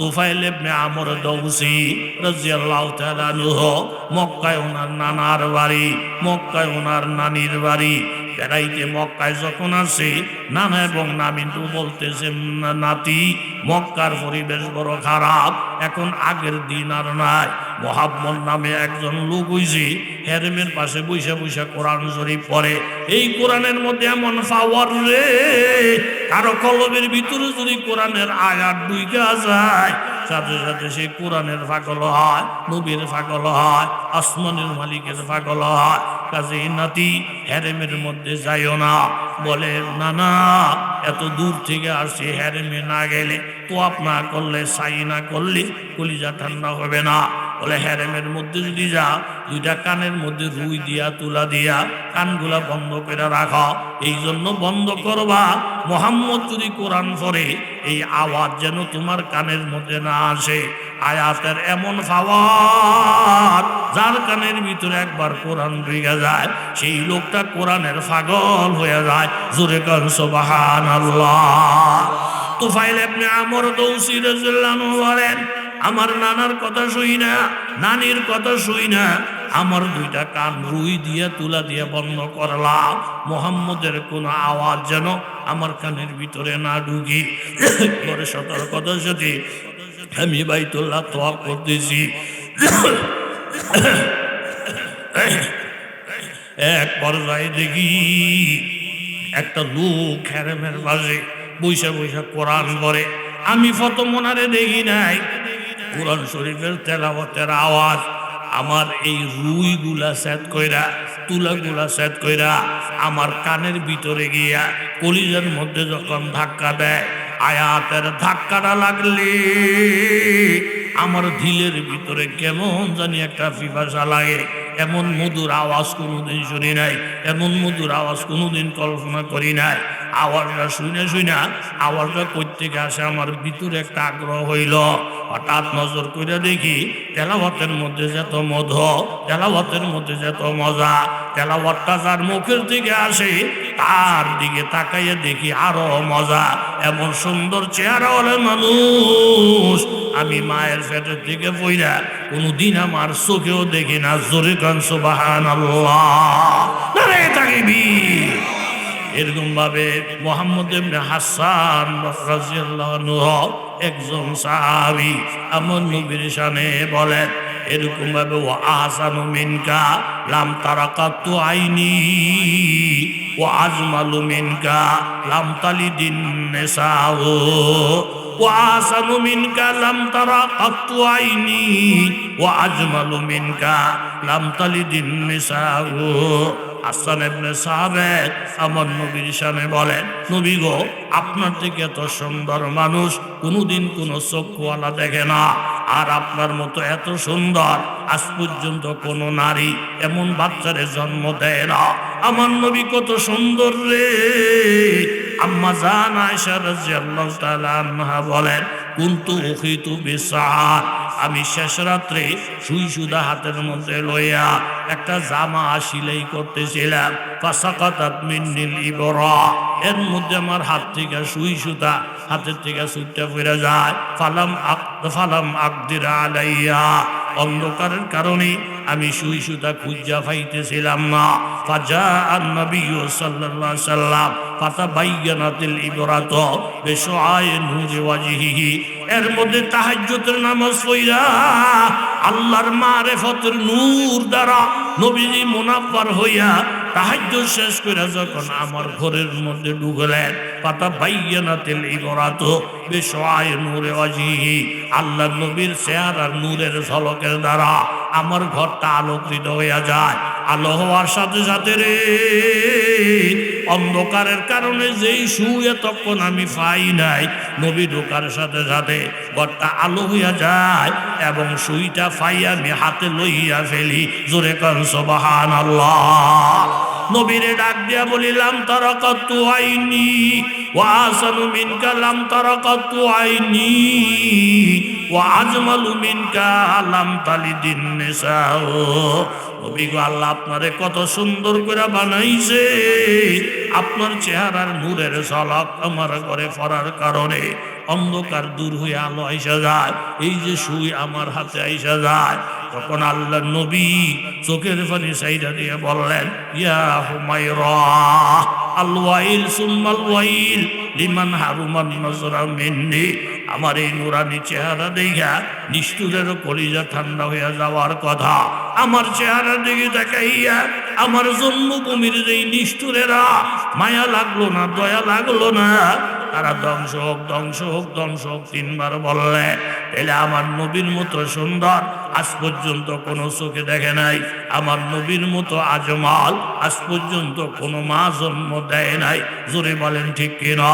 তুফাইল ইবনে আমর দৌসি রাদিয়াল্লাহু তাআলা আনহু, মক্কায় ওনার নানার বাড়ি, মক্কায় ওনার নানির বাড়ি। বেড়াইতে মক্কায় যখন আসে, নানা এবং নামিন্দু বলতেছে নাতি, মক্কার পরিবেশ বড় খারাপ, এখন আগের দিন আর নাই। মোহাম্মদ নামে একজন লোক হইছে, হেরেমের পাশে বৈশা বৈশা কোরআন শরীফ পড়ে। এই কোরআনের মধ্যে এমন পাওয়ার রে কারও কলবের ভিতরে যদি কোরআনের আয়াত ডুইকা যায়, সাথে সাথে সেই কোরআনের ফাগল হয়, নবীর পাগল হয়, আসমানের মালিকের ফাগল হয় কাজে নাতি হ্যারেমের মধ্যে যাইও না। বলে, না না, এত দূর থেকে আসছি হ্যারেমে না গেলে তো আপনা করলে, সাই না করলে কলিজা ঠান্ডা হবে না। বলে হ্যারেমের মধ্যে যদি যা, দুইটা কানের মধ্যে রুই দিয়া, তুলা দিয়া, কানগুলা বন্ধ করে রাখা। এই জন্য বন্ধ করবা। মোহাম্মদ যদি কোরআন পড়ে, এই আওয়াজ যেন তোমার কানের মধ্যে না আসে। আয়াতের এমন ফাওয়ার, যার কানের ভিতরে একবার কোরআন ঢুকে যায়, সেই লোকটা কোরআনের পাগল হয়ে যায়। জোরে কান সুবহান আল্লাহ তুফাইল ইবনে আমর দৌসি রাদিয়াল্লাহু আনহু বলেন আমার নানার কথা শুই না, নানির কথা শুই না, আমার দুইটা কান রুই দিয়ে তুলা দিয়ে বন্ধ করলাম। মোহাম্মদের কোনো আওয়াজ যেন আমার কানের ভিতরে না ঢুকি। পরে সতর্কতার সাথে আমি বাইতুল্লাহ তোয়া করতেছি। এক পর্যায়ে দেখি একটা লোক হ্যারেমের বাজে বৈশা বৈশা কোরআন করে আমি ফত মনারে দেখি নাই কোরআন শরীফের তেলাবতের আওয়াজ, আমার এই রুইগুলা সেট কইরা, তুলাগুলা সেট কইরা আমার কানের ভিতরে গিয়া কলিজার মধ্যে যখন ধাক্কা দেয়, আয়াতের ধাক্কাটা লাগলে আমার ঢিলের ভিতরে কেমন জানি একটা পিপাসা লাগে। এমন মধুর আওয়াজ কোনোদিন শুনি নাই, এমন মধুর আওয়াজ কোনোদিন কল্পনা করি নাই। আওয়াজটা শুনে শুনে আওয়াজটা করতে আসে, আমার ভিতরে একটা আগ্রহ হইল। হঠাৎ নজর করে দেখি তেলাবতের মধ্যে যত মধ তেলাবতের মধ্যে যত মজা তেলাবতটা যার মুখের দিকে আসে, তার দিকে তাকাইয়ে দেখি আরও মজা। এমন সুন্দর চেহারা হলে মানুষ আমি মায়ের পেটের থেকে বইরা কোনোদিন আমার চোখেও দেখি না। জোরে কান সুবাহান তাকিবি এরকম এরকমভাবে মোহাম্মদ হাসান একজন সাহাবি আমার নবীর সামনে বলেন এরকম ভাবে ও আহসানু মিনকা লাম তারাকাতু আইনি ও আজমালু মিনকা লাম তালি দিন নেশাও ও আহসানু মিনকা লাম তারাকাতু আইনি ও আজমালু মিনকা লাম তালি দিন নেশাও হাসান সাহাবেদ আমার নবীর সামনে বলেন, নবী গো, আপনার থেকে এত সুন্দর মানুষ কোনোদিন কোনো চক্ষুওয়ালা দেখে না। আর আপনার মতো এত সুন্দর আজ পর্যন্ত কোনো নারী এমন বাচ্চারে জন্ম দেয় না। আমার নবী কত সুন্দর রে। আম্মা জান আয়েশা রাদিয়াল্লাহু তাআলা বলেন, কুনতু উখিতু বিসার। আমি শেষ রাত্রে সুই সুদা হাতের মধ্যে লইয়া একটা জামা সিলাই করতেছিলাম। এর মধ্যে আমার হাত থেকে সুই সুতা হাতের থেকে সুইটা ফিরে যায়। ফালাম ফালাম আকদিরা আলাইয়া। অন্ধকারের কারণে আমি সুই সুতা খুঁজা পাইতেছিলাম না। ফাজা নবী সাল্লাল্লাহু সাল্লাম ফাতা বাইয়ানাতিল ইবরাত বিশুআই নূরি ওয়াজহিহি। এর মধ্যে তাহাজ্জুদের নামাজ পড়া আল্লাহর মারেফতের নূর দ্বারা নবীজি মুনাফফার হইয়া তাহাজ্জুদ শেষ করে যখন আমার ঘরের মধ্যে ঢুকলেন পাতা বাইয়ানাতিল ইবরাত বিশুআই নূরি ওয়াজহিহি আল্লাহ নবীর চেহারার নূরের ঝলকের দ্বারা আমার ঘরটা আলোকৃত হইয়া যায়। আলো হওয়ার সাথে সাথে রে, অন্ধকারের কারণে যেই শুয়ে তখন আমি পাই নাই। নবী ঢোকার সাথে সাথে ঘরটা আলো হইয়া যায় এবং সুইটা পাই আমি হাতে লইয়া ফেলি। জোরে কান সবাহান আল্লাহ নবীরে ডাক দিয়া বলিলাম তারা কত আইনি ওয়াসানু মিনকা লাম তারা কত আইনি, ওয়া আজমালু মিনকা লাম তালিদিন নিসাও নবী গো, আল্লাহ আপনারে কত সুন্দর করে বানাইছে। আপনার চেহারার নূরের ঝলক আমার ঘরে পড়ার কারণে অন্ধকার দূর হয়ে আলো আইসা যায়, এই যে সুই আমার হাতে আইসা যায়। তখন আল্লাহ নবী চোখের পানি সাইডা দিয়ে বললেন, ইয়া হুমায়রা আল ওয়াইল সুম্মাল ওয়াইল লিমান হারুমান নজরা মিন্নি, আমার এই নুরানি চেহারা দেখা নিষ্ঠুরের কলিজা ঠান্ডা হয়ে যাওয়ার কথা। আমার চেহারা দিকে দেখাইয়া আমার জন্মভূমির যেই নিষ্ঠুরেরা, মায়া লাগল না, দয়া লাগল না তারা ধ্বংস হোক ধ্বংস হোক ধ্বংস হোক, তিনবার বললে, এলে আমার নবীর মতো সুন্দর, আজ পর্যন্ত কোনো চোখে দেখে নাই। আমার নবীর মতো আজমাল, আজ পর্যন্ত কোনো মা জন্ম দেয় নাই। জোরে বলেন ঠিক কিনা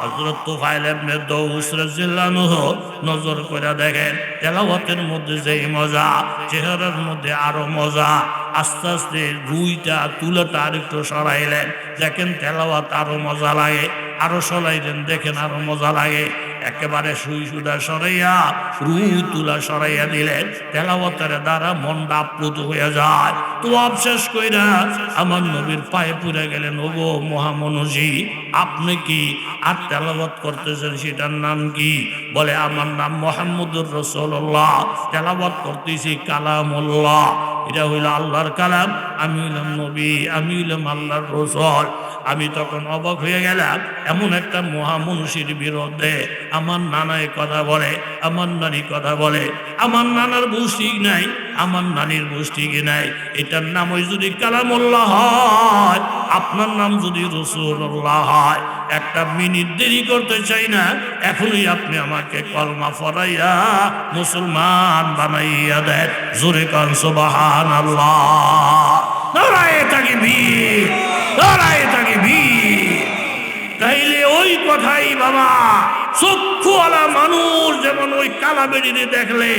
হযরত তুফাইল ইবনে দৌস রাদিয়াল্লাহু নজর করে দেখেন, তেলাওয়াতের মধ্যে যেই মজা, চেহারার মধ্যে আরও মজা, আস্তে আস্তে রুইটা তুলাটা আরেকটু সরাইলেন, দেখেন তেলাওয়াত আরও মজা লাগে। আরও সরাইলেন, দেখেন আরও মজা লাগে। একেবারে সুই সুদা সরাইয়া, রুই তুলা সরাইয়া দিলেন। তেলাওয়াতের দ্বারা মনটা আপ্লুত হয়ে যায়। তো অবশেষ কইরা আমার নবীর পায়ে পুড়ে গেলেন, ওগো মহামনুষী, আপনি কি আর তেলাওয়াত করতেছেন? সেটার নাম কি? বলে, আমার নাম মোহাম্মদুর রসুল্লাহ তেলাবত করতেছি কালামুল্লাহ। এটা হইল আল্লাহর কালাম। আমি হইলাম নবী, আমি হইলাম আল্লাহর রসল। আমি তখন অবাক হয়ে গেলাম, এমন একটা মহামনুষীর বিরুদ্ধে। আমার নানায় কথা বলে, আমার নানি কথা বলে। আমার নানার বুঝ ঠিক নাই, আমার নানির বুঝ ঠিকই নাই। এটার নাম ওই যদি কালামুল্লাহ হয়, আপনার নাম যদি রসুল্লাহ হয়, একটা মিনিট দেরি করতে চাই না, এখনই আপনি আমাকে কলমা ফরাইয়া মুসলমান বানাইয়া দেন। জোরে কান সুবাহান আল্লাহ নারায়ে কথাই বাবা, চক্ষুওয়ালা মানুষ যেমন ওই কালা বেরিয়ে দেখলে,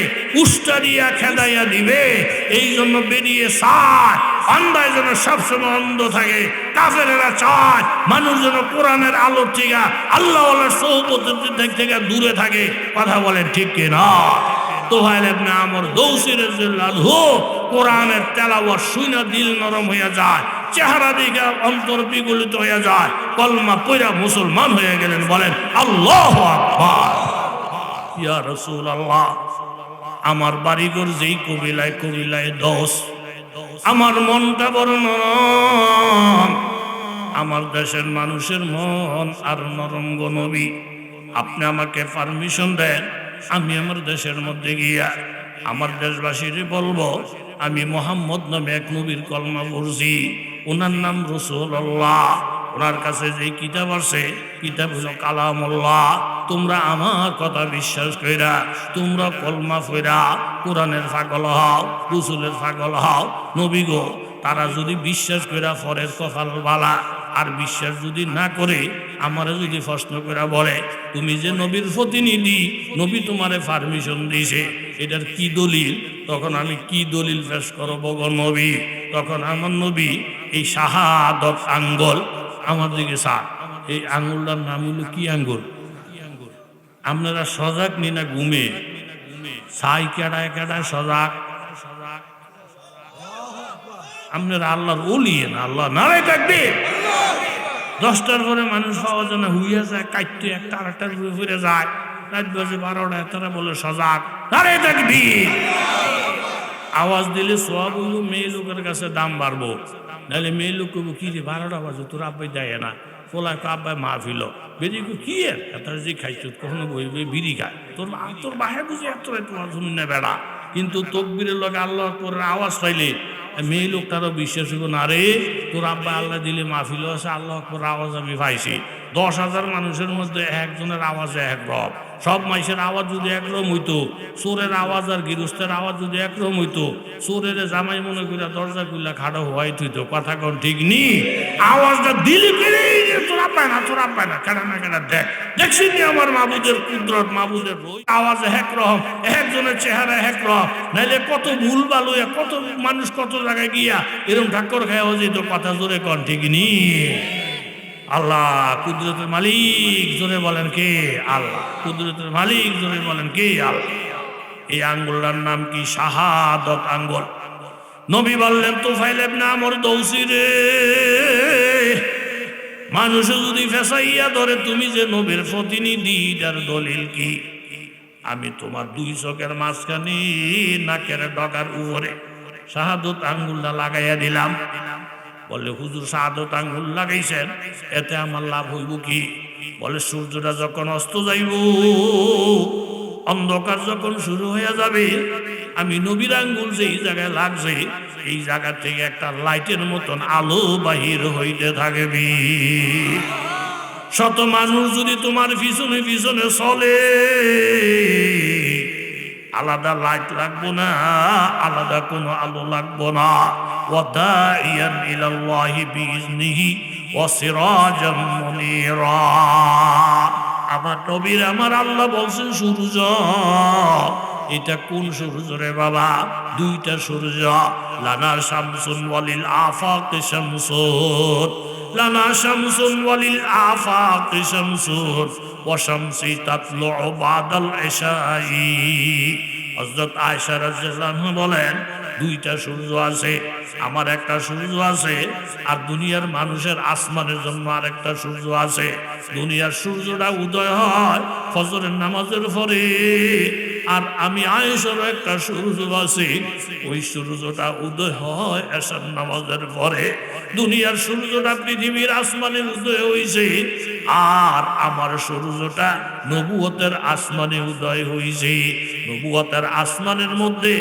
উষ্টা দিয়া খেদাইয়া দিবে, এই জন্য বেরিয়ে সার অন্ধায় যেন সবসময় অন্ধ থাকে, কাফেরেরা চায়, মানুষ যেন কোরআনের আলোর থেকে আল্লাহ সৌপতির দিক থেকে দূরে থাকে। কথা বলেন ঠিক কিনা? তোহাইল ইবনে আমর দৌসি রাদিয়াল্লাহু কোরআনের তেলাওয়াত শুনে দিল নরম হয়ে যায়। চেহারা দিকে অন্তর বিগলিত হয়ে যায়, কলমা পয়রা মুসলমান হয়ে গেলেন, বলেন, আল্লাহ ইয়া রাসূলুল্লাহ, আমার বাড়িঘর যেই কবিলায় কবিলায় দোষ, আমার মনটা বড় নরম, আমার দেশের মানুষের মন আর নরম নবী, আপনি আমাকে পারমিশন দেন, আমি আমার দেশের মধ্যে গিয়া আমার দেশবাসীর বলব, আমি মোহাম্মদ নামে এক নবীর কলমা পড়ছি। ওনার নাম রসুল্লাহ ওনার কাছে যে কিতাব আছে কিতাব হলো কালামুল্লাহ। তোমরা আমার কথা বিশ্বাস কইরা, তোমরা কলমা ফইরা কোরআনের ফাগল হও, রসুলের ফাগল হও। নবী গো, তারা যদি বিশ্বাস কইরা ফরের কফাল বালা আর বিশ্বাস যদি না করে, আমারে যদি প্রশ্ন করে বলে, তুমি যে নবীর প্রতিনিধি নবী তোমারে পারমিশন দিয়েছে এটার কি দলিল? তখন আমি কি দলিল পেশ করব গো নবী? তখন আমার নবী এই শাহাদত আঙ্গল আমার দিকে সার এই আঙ্গুলটার নাম হলো কি আঙ্গুল? আপনারা সজাগ নি না ঘুমে। সাই কেডায় কেডায় সজাগ। আপনারা আল্লাহর ওলিয়েন আল্লাহ নারায় থাকবে দশটার পরে মানুষ পাওয়া যায় না, হুইয়া যায় কাটতে একটা, আরেকটার ঘুরে ফিরে যায়। রাত বাজে বারোটা, তারা বলে, সজাগ। নারায় থাকবি আওয়াজ দিলে সব মেয়ে লোকের কাছে দাম বাড়বো। নাহলে মেয়ে লোক কবো কি রে, বারোটা বাজে, তোর আব্বাই দেয় না। পোলা কো আব্বাই মা ফিল বেরিয়ে কো তার যে খাইছ, কখনো বই বিড়ি খায়। তোর তোর বাহে বুঝে এত তোমার শুনে বেড়া। কিন্তু তকবিরের লগে আল্লাহ তোর আওয়াজ পাইলে মেয়ে লোকটারও বিশ্বাস হইব না রে, তোর আব্বা আল্লাহ দিলে মাহফিল আছে আল্লাহ আকবর আওয়াজ আমি পাইছি। দশ হাজার মানুষের মধ্যে একজনের আওয়াজে এক রব সব মাইসের আওয়াজ যদি একরকম হইতো, চোরের আওয়াজ আর গৃহস্থের আওয়াজ যদি একরকম হইতো, চোরের জামাই মনে করিয়া দরজা খুললা খাড়ো হওয়াই থইতো। কথা কোন ঠিক নি? আওয়াজটা দিলি তোরা পায় না তোরা পায় না, কেনা না কেনা দেখ। দেখছি নি আমার মাবুদের কুদরত, মাবুদের রই আওয়াজে এক একজনের চেহারা এক নাইলে কত ভুল ভালো কত মানুষ কত জায়গায় গিয়া এরকম যেত কথা জোরে কন, ঠিক নি? আল্লাহ, কুদরতের মালিক জোরে বলেন কে? আল্লাহ, কুদরতের মালিক জোরে বলেন কে? আল্লাহ। এই আঙ্গুলটার নাম কি? শাহাদত আঙ্গুল। নবী বললেন তো ফাইলেব না আমর দৌসি রে। মানুষ যদি ফেসাইয়া ধরে, তুমি যে নবীর প্রতিনিধি এটার দলিল কি? আমি তোমার দুই চোখের মাঝখানে, নাকের ডগার উপরে শাহাদত আঙ্গুলটা লাগাইয়া দিলাম। বলে, হুজুর, শাহাদত আঙ্গুল লাগাইছেন, এতে আমার লাভ হইব কি? বলে, সূর্যটা যখন অস্ত যাইব অন্ধকার যখন শুরু হয়ে যাবে, আমি নবীর আঙ্গুল যেই জায়গায় লাগছে, এই জায়গা থেকে একটা লাইটের মতন আলো বাহির হইতে থাকবি। শত মানুষ যদি তোমার পিছনে পিছনে চলে, আলাদা লাইট লাগবো না, আলাদা কোনো আলো লাগবো না। ওয়াদাইয়ান ইলাল্লাহি বিইজনিহি ওয়া সিরাজাম আমার নবীর আমার আল্লাহ বলছেন, সূর্য, এটা কোন সূর্য রে বাবা? দুইটা সূর্য। লানা শামসুন ওয়ালিল আফাক শামসুন। লানা শামসুন ওয়ালিল আফাক শামসুন। ওয়া শামসি তাতলু বাদাল ইশাই। হযরত আয়েশা রাদিয়াল্লাহু বলেন দুইটা সূর্য আছে, আমার একটা সূর্য আছে, আর দুনিয়ার মানুষের আসমানের জন্য আর একটা সূর্য আছে। দুনিয়ার সূর্যটা উদয় হয় ফজরের নামাজের পরে। আর আমি আয়েশার একটা সূর্য আছে ওই সূর্যটা উদয় হয় এসার নামাজের পরে। দুনিয়ার সূর্যটা পৃথিবীর আসমানে উদয় হয়েছে আর আমার সূর্যটা নবুয়তের আসমানে উদয় হয়েছে নবুয়তের আসমানের মধ্যে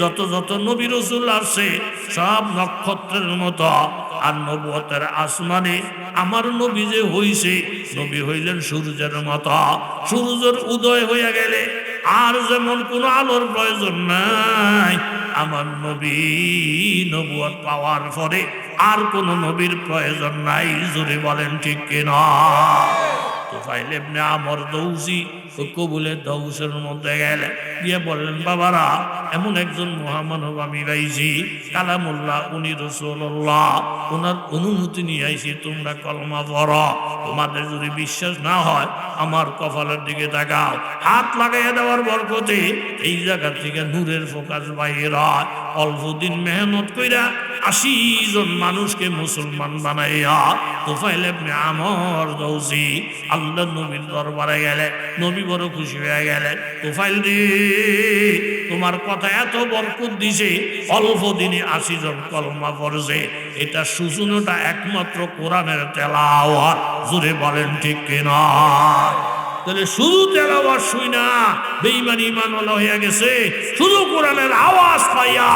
যত যত নবী রসুল আসছে, সব নক্ষত্রের মতো। আর নবুয়তের আসমানে আমার নবী যে হইছে, নবী হইলেন সূর্যের মতো। সূর্যের উদয় হইয়া গেলে আর যেমন কোনো আলোর প্রয়োজন নাই, আমার নবী নবুয়ার পাওয়ার পরে আর কোনো নবীর প্রয়োজন নাই, জোরে বলেন ঠিক কিনা? তোফাইল এমনি আমর দৌসি কবুলের দৌসের মধ্যে গেলে। গিয়ে বললেন, বাবারা, এমন একজন মহামানব আমি পাইছি কালামুল্লাহ, উনি রসুল্লাহ ওনার অনুমতি নিয়ে আইছি, তোমরা কলমা পড়। তোমাদের যদি বিশ্বাস না হয়, আমার কপালের দিকে তাকাও। হাত লাগাইয়া দেওয়ার বরকতে এই জায়গা থেকে নূরের ফোকাস বাহির হয়। অল্প দিন মেহনত কইরা আশি জন মানুষকে মুসলমান বানাইয়া তোফাইল আমর দৌসি আল্লাহ নবীর দরবারে গেলে, নবী বড় খুশি হয়ে গেলে তোফাইল রে তোমার কথা এত বরকত দিছে, অল্প দিনে আশি জন কলমা পড়ছে। এটা সূচনাটা একমাত্র কোরআনের তেলাওয়াত জুড়ে বলেন ঠিক কিনা? তাহলে শুধু শুই না, বেঈমান ইমান হইয়া গেছে, শুধু কোরআনের আওয়াজ পাইয়া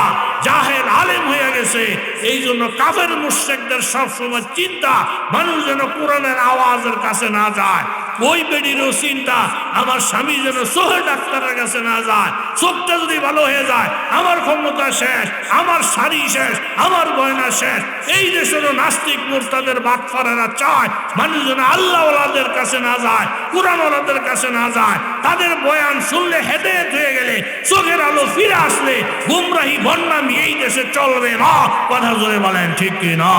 জাহেল আলেম হয়ে গেছে। এই জন্য কাফের মুর্শেকদের সবসময় চিন্তা, মানুষ যেন কোরআনের আওয়াজের কাছে না যায়। ওই বেডিরও চিন্তা, আমার স্বামী যেন সোহে ডাক্তারের কাছে না যায়, চোখটা যদি ভালো হয়ে যায়, আমার ক্ষমতা শেষ, আমার শাড়ি শেষ, আমার গয়না শেষ, এই দেশেরও নাস্তিক মোর্তাদের বাটফারেরা চায় মানুষ যেন আল্লাহওয়ালাদের কাছে না যায়, কোরআনওয়ালাদের কাছে না যায়, তাদের বয়ান শুনলে হেদেত হয়ে গেলে, চোখের আলো ফিরে আসলে গুমরাহি বন্যামি এই দেশে চলবে না। কথা জোরে বলেন, ঠিক কি না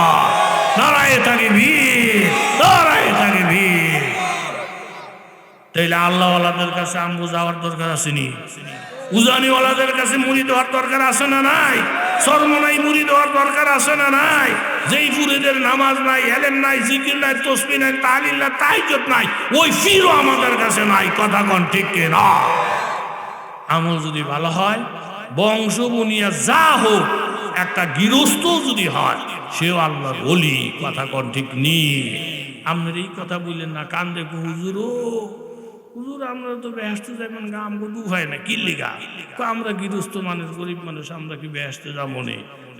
নারায় থাকে বীর নারায় তাইলে আল্লাহওয়ালাদের কাছে আমগো যাওয়ার দরকার আসেনি। উজানিওয়ালাদের কাছে মুড়ি দেওয়ার দরকার আছে না নাই? সর্বনাই মুড়ি দেওয়ার দরকার আছে না নাই? যেই পুরীদের নামাজ নাই এলেম নাই, জিকির নাই, তসবি নাই, তালিল নাই তাইজত নাই, ওই ফিরও আমাদের কাছে নাই, কথা কন ঠিক না? আমল যদি ভালো হয়, বংশ বুনিয়া যা হোক, একটা গৃহস্থ যদি হয়, সেও আল্লাহর বলি কথা কন ঠিক নি? আপনার এই কথা বললেন না, কান্দে হুজুরও। হুজুর, আমরা তো ব্যস্ত যাবেন গা আমগো দুভাই না, কি লিগা? তো আমরা গৃহস্থ মানুষ, গরিব মানুষ, আমরা কি ব্যস্ত যাব নে?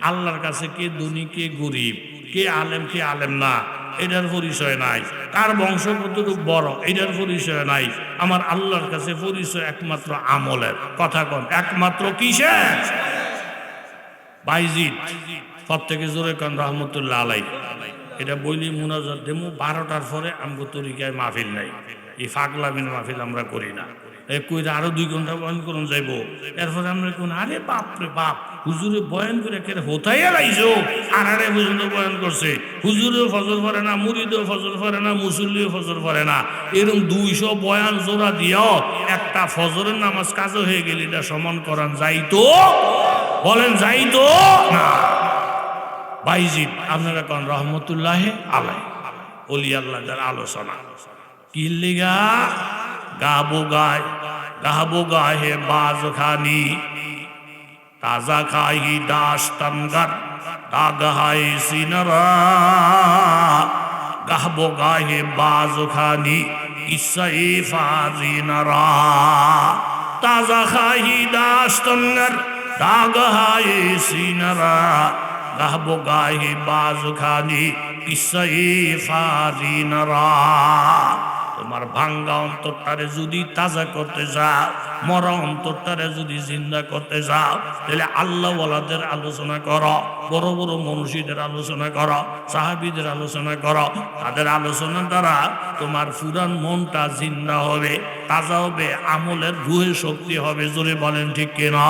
আল্লাহর কাছে কে ধনী, কে গরিব, কে আলেম কে আলেম না, এটার পরিচয় নাই। কার বংশ কতটুকু বড়, এটার পরিচয় নাই। আমার আল্লাহর কাছে পরিচয় একমাত্র আমলের। কথা কন, একমাত্র কিসের? বাইজিদ থেকে জোরে কন, রহমতুল্লাহ আলাই এটা বইলি মুনাজার দেমু বারোটার পরে আমগো তরিকায় মাহফিল নাই। এই ফাগলামিন মাহফিল আমরা করি না। কইরা আরও দুই ঘণ্টা বয়ন করুন যাইব। এরপরে আমরা কোন আরে বাপ রে বাপ, হুজুরে বয়ান করে কেন হোতাইয়া লাইছো? আর আরে পর্যন্ত বয়ান করছে। হুজুরেও ফজর পড়ে না মুরিদেও ফজর পড়ে না, মুসল্লিও ফজর পড়ে না। এরকম দুইশো বয়ান জোড়া দিয়াও একটা ফজরের নামাজ কাজও হয়ে গেলে এটা সমান করান যাইতো? বলেন যাইতো? না। বাইজিদ আপনারা কন রহমতুল্লাহ আলাই অলি আল্লাহদের আলোচনা। কি লিগা গাবো গায় গাবো গাহে বাজ খানি তাজা খাহি দাস তনগর দাগ হাই সিনরা গাহবো গাহে বাজ খানি ইসাই ফাজিনরা তাজা খাহি দাস তনগর দাগ হাই সিনরা গাহবো গাহে বাজ খানি ইসাই ফাজিনরা তোমার ভাঙ্গা অন্তরটারে যদি তাজা করতে যাও, মরা অন্তরটারে যদি জিন্দা করতে যাও, তাহলে আল্লাহ ওয়ালাদের আলোচনা করো, বড় বড় মনুষীদের আলোচনা করো, সাহাবিদের আলোচনা করো। তাদের আলোচনা দ্বারা তোমার পুরান মনটা জিন্দা হবে, তাজা হবে, আমলের রুহে শক্তি হবে, জোরে বলেন ঠিক কিনা?